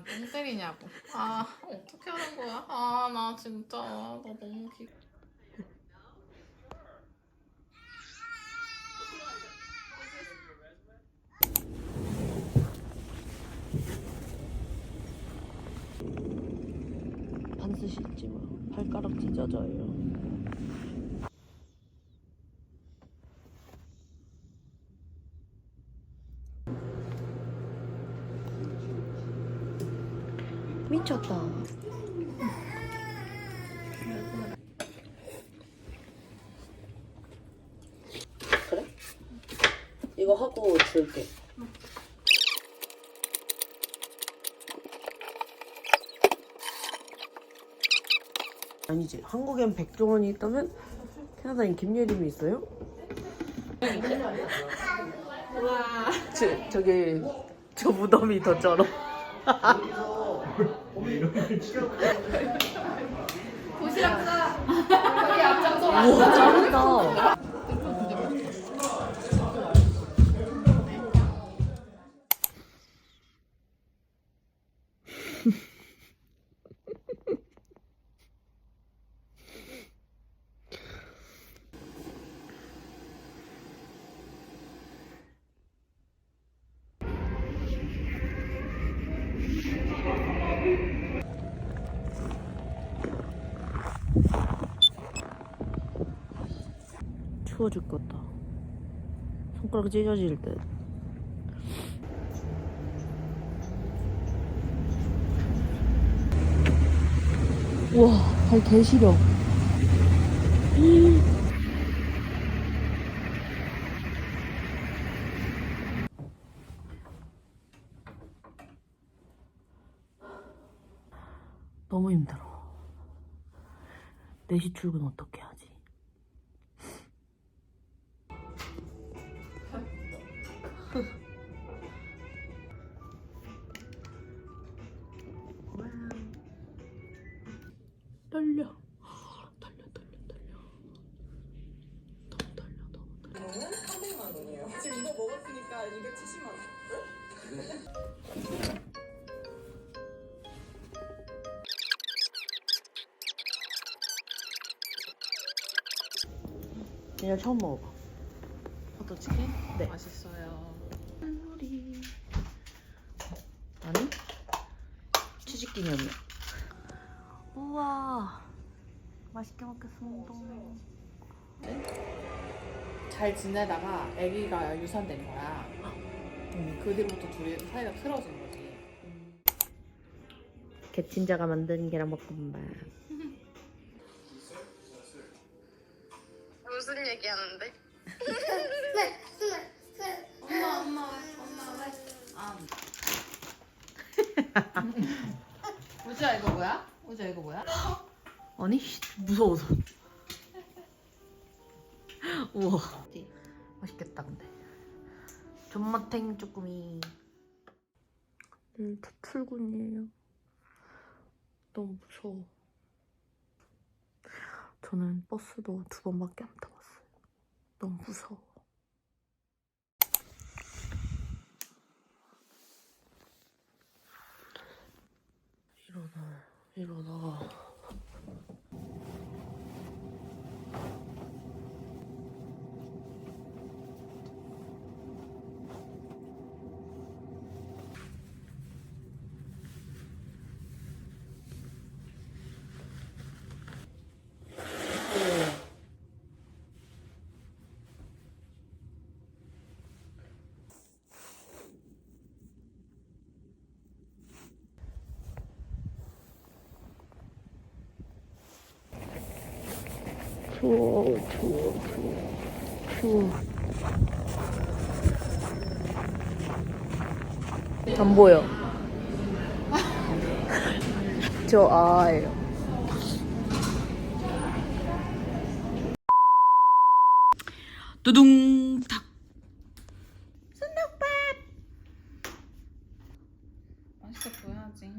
아, 똥 때리냐고. 아, 어떻게 하는 거야? 아, 나 진짜. 나 너무 기. 반스 씻지 마. 발가락 찢어져요. 미쳤다. 그래? 이거 하고 줄게. 아니지. 한국엔 백종원이 있다면 캐나다엔 김예림이 있어요? 저, 저기 저 무덤이 더 쩔어. 우와 짱이다. 추워 죽겠다. 손가락 찢어질 듯. 우와, 발 개시려. 너무 힘들어. 4시 출근 어떻게 하지? 그냥 처음 먹어봐. 포도치킨? 네. 맛있어요. 요리. 아니? 취직 기념이야. 우와. 맛있게 먹겠습니다. 잘 지내다가 아기가 유산된 거야. 음. 그 뒤로부터 둘이 사이가 틀어진 거지. 개친자가 만든 계란볶음밥. 무슨 얘기하는데? 엄마, 엄마, 엄마, 왜? 아. 우주야 이거 뭐야? 우주야 이거 뭐야? 아니 씨, 무서워서. 우와. 맛있겠다 근데. 존맛탱 쭈꾸미. 내일 첫 출근이에요. 너무 무서워. 저는 버스도 두 번밖에 안 타봤어요. 너무 무서워. 일어나, 일어나. 추워, 추워, 추워, 추워. 안 보여. 저 아예요. 두둥 탁. 맛있게 보여야지.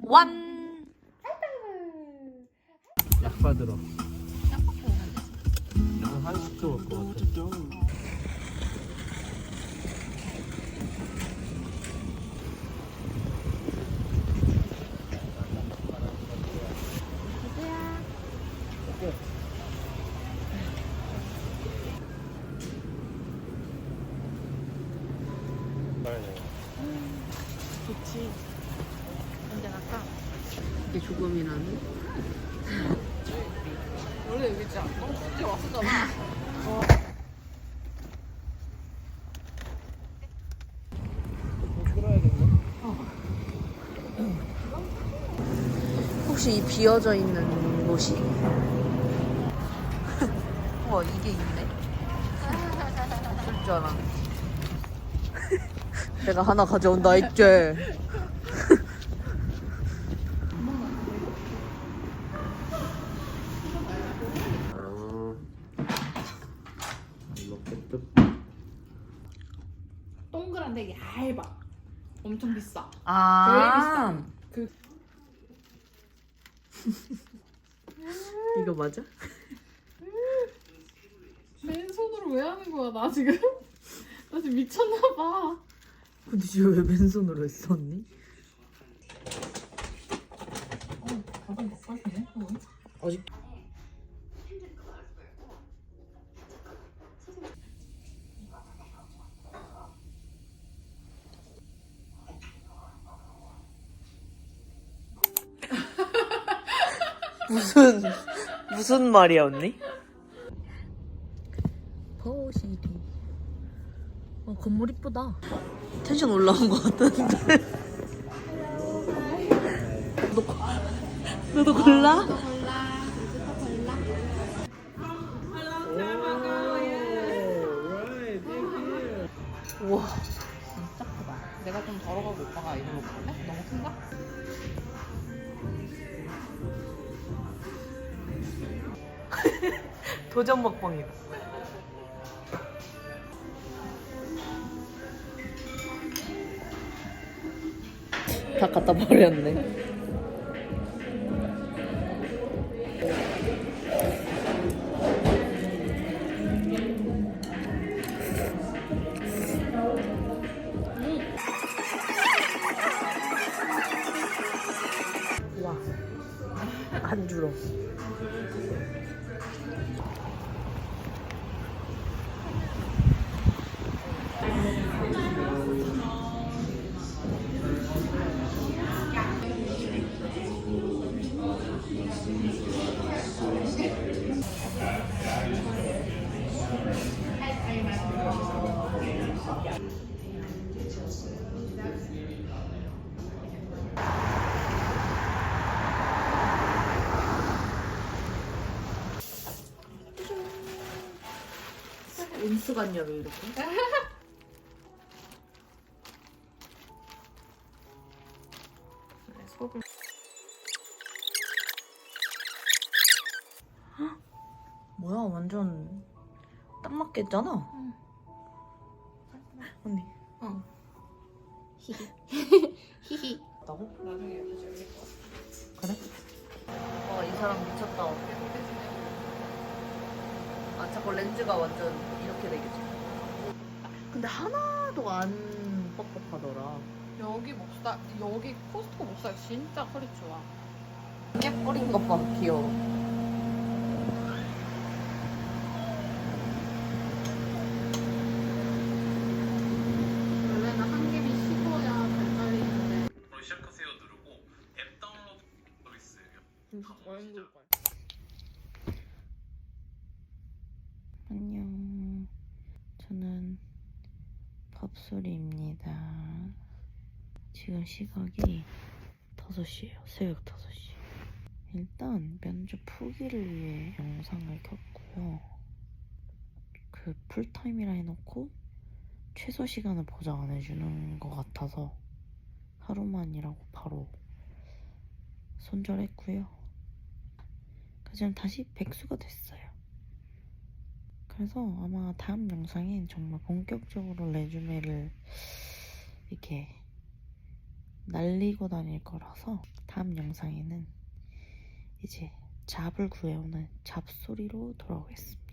완. 받으러 한 10초 올것 같아 좋지. 언제 갈까? 이게 조금이라는? 진짜 너무 굳이 왔었잖아. 혹시 이 비어져 있는 곳이? 와 이게 있네. 없을 줄 알았네. 내가 하나 가져온다 했지. 뜯 동그란데 얇아. 엄청 비싸. 아. 그 이거 맞아? 맨손으로 왜 하는 거야 나 지금? 나 지금 미쳤나 봐. 근데 지금 왜 맨손으로 했어 언니? 가방 바꿔주네. 아직 무슨 무슨 말이야 언니? 거실이 어 건물 이쁘다 텐션 올라온 것 같은데 너, 고- 너도 골라? 우와 진짜 크다. 내가 좀 덜어가고 오빠가 이걸로 볼래? 너무 큰가? 도전 먹방이다. 다 갖다 버렸네. 와, 안 줄어. 온수 같냐고 이렇게. 그래, 속을 뭐야 완전 딱 맞겠잖아. 응. 언니. 응. 히히. 히히. 나고? 나중에 올릴 거야. 그래? 와이 사람 미쳤다. 아 자꾸 렌즈가 완전 이렇게 되겠지. 근데 하나도 안 뻑뻑하더라. 여기 목살, 여기 코스트코 목살 진짜 퀄리 좋아. 깨버린 것 봐, 귀여워. 원래는 한 개미 식어야 잘 잘리는데. 바로 시작하세요 누르고 앱 다운로드 서비스 안녕. 저는 밥소리입니다. 지금 시각이 5시예요. 새벽 5시. 일단 면접 풀기를 위해 영상을 켰고요. 그 풀타임이라 해놓고 최소 시간을 보장 안 해주는 것 같아서 하루만이라고 바로 손절했고요. 그지금 다시 백수가 됐어요. 그래서 아마 다음 영상엔 정말 본격적으로 레주메를 이렇게 날리고 다닐 거라서 다음 영상에는 이제 잡을 구해오는 잡소리로 돌아오겠습니다.